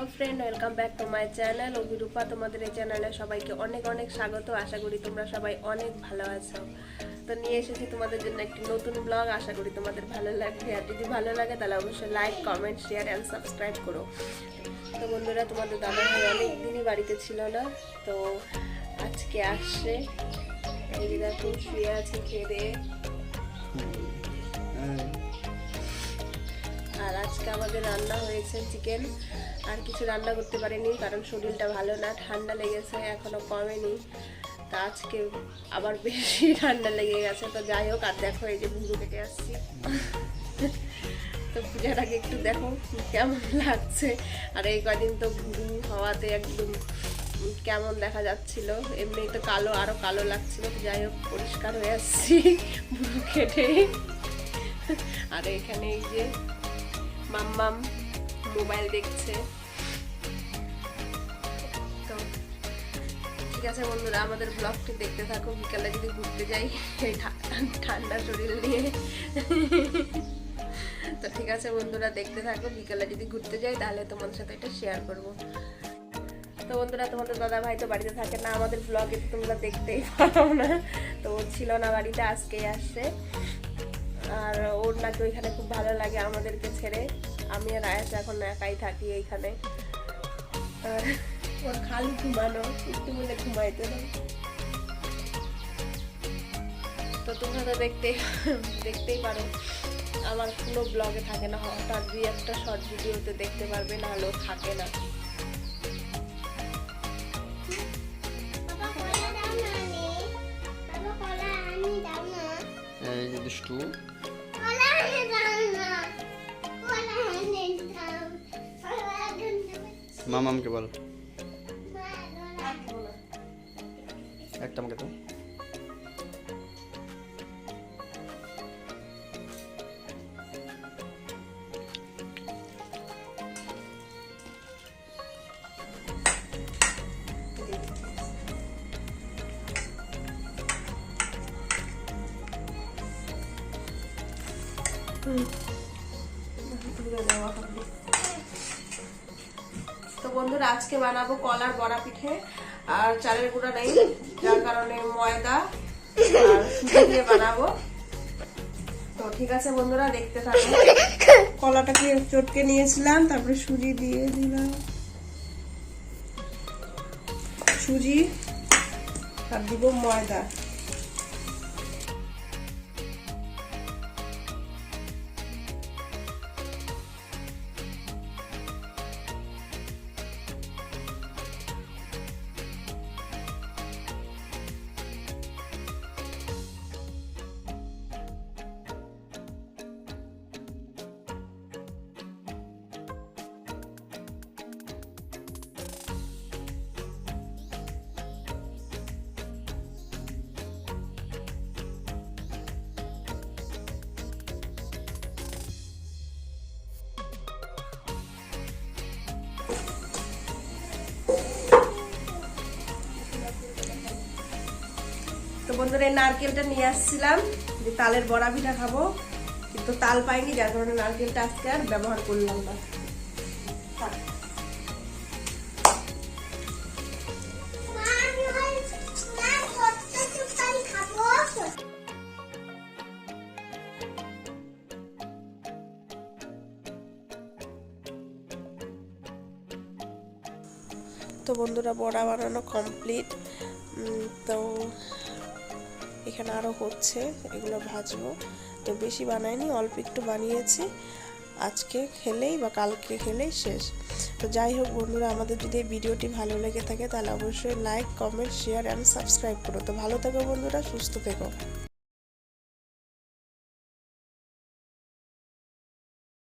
Hello friend welcome back to my channel Abhirupa তোমাদের এই চ্যানেলে সবাইকে অনেক অনেক স্বাগত। আশা করি তোমরা সবাই অনেক ভালো আছো। তো নিয়ে এসেছি তোমাদের জন্য একটি নতুন ব্লগ আশা করি তোমাদের ভালো লাগবে। আর যদি ভালো লাগে, তাহলে অবশ্যই like comment share and subscribe করো। তো বন্ধুরা, তোমাদের দাদা ভাই অনেক দিনই বাড়িতে ছিল না। তো আজকে আসছে। এই যে দেখো, শুয়ে আছে, খেয়ে। আর আজকে আমাদের রান্না হয়েছে চিকেন। আর কিছু রান্না করতে পারিনি, কারণ শরীরটা ভালো না, ঠান্ডা লেগেছে, এখনও কমেনি। তা আজকে আবার বেশি ঠান্ডা লেগে গেছে। তো যাই হোক, আর দেখো এই যে ভুরু কেটে আসছি। তো পূজাটাকে একটু দেখো কেমন লাগছে। আর এই কদিন তো ভুরু হওয়াতে একদম কেমন দেখা যাচ্ছিল। এমনি তো কালো, আরও কালো লাগছিল। যাই হোক, পরিষ্কার হয়ে আসছি ভুরু কেটে আর এখানে এই যে মাম্মাম মোবাইল দেখছে। তো ঠিক আছে বন্ধুরা, আমাদের ব্লগটি দেখতে থাকো। বিকালে যদি ঘুরতে যাই ঠান্ডা শরীর নিয়ে। তো ঠিক আছে বন্ধুরা, দেখতে থাকো। বিকালে যদি ঘুরতে যাই, তাহলে তোমাদের সাথে এটা শেয়ার করব। তো বন্ধুরা, তোমাদের দাদা ভাই তো বাড়িতে থাকে না, আমাদের ব্লগে তোমরা দেখতেই পারো না। তো ছিল না বাড়িতে, আজকেই আসছে। আর ওর নাকি ওইখানে খুব ভালো লাগে আমাদেরকে ছেড়ে। আমি আর আয়াস এখন একাই থাকি এইখানে। আর ওর খালি ঘুমানো একটু বলে ঘুমাইতে না তো তোমরা তো দেখতে দেখতেই পারো আমার কোনো ব্লগে থাকে না। হঠাৎ দুই একটা শর্ট ভিডিওতে দেখতে পারবে না হলেও থাকে না। দুষ্টু। মামামকে বল। একটা আমাকে তো তো বন্ধুরা, আজকে বানাবো কলার বড়া পিঠে। আর চালের গুঁড়া নেই, যার কারণে ময়দা আর সুজি দিয়ে বানাবো। তো ঠিক আছে বন্ধুরা, দেখতে থাকো। কলাটাকে চটকে নিয়েছিলাম, তারপরে সুজি দিয়ে দিলাম। সুজি, আর দিব ময়দা। তো বন্ধুরা, এই নারকেলটা নিয়ে আসছিলাম। যে তালের বড়া পিঠা খাব। কিন্তু তাল পাইনি, যার কারণে নারকেলটা আজকে আর ব্যবহার করলাম না। তো বন্ধুরা, বড়া বানানো কমপ্লিট তো এখানে আরও হচ্ছে, এগুলো ভাজবো। তো বেশি বানাইনি, অল্প একটু বানিয়েছি। আজকে খেলেই বা কালকে খেলেই শেষ। তো যাই হোক বন্ধুরা, আমাদের যদি এই ভিডিওটি ভালো লেগে থাকে তাহলে অবশ্যই like comment share and subscribe করো। তো ভালো থেকো বন্ধুরা, সুস্থ থেকো।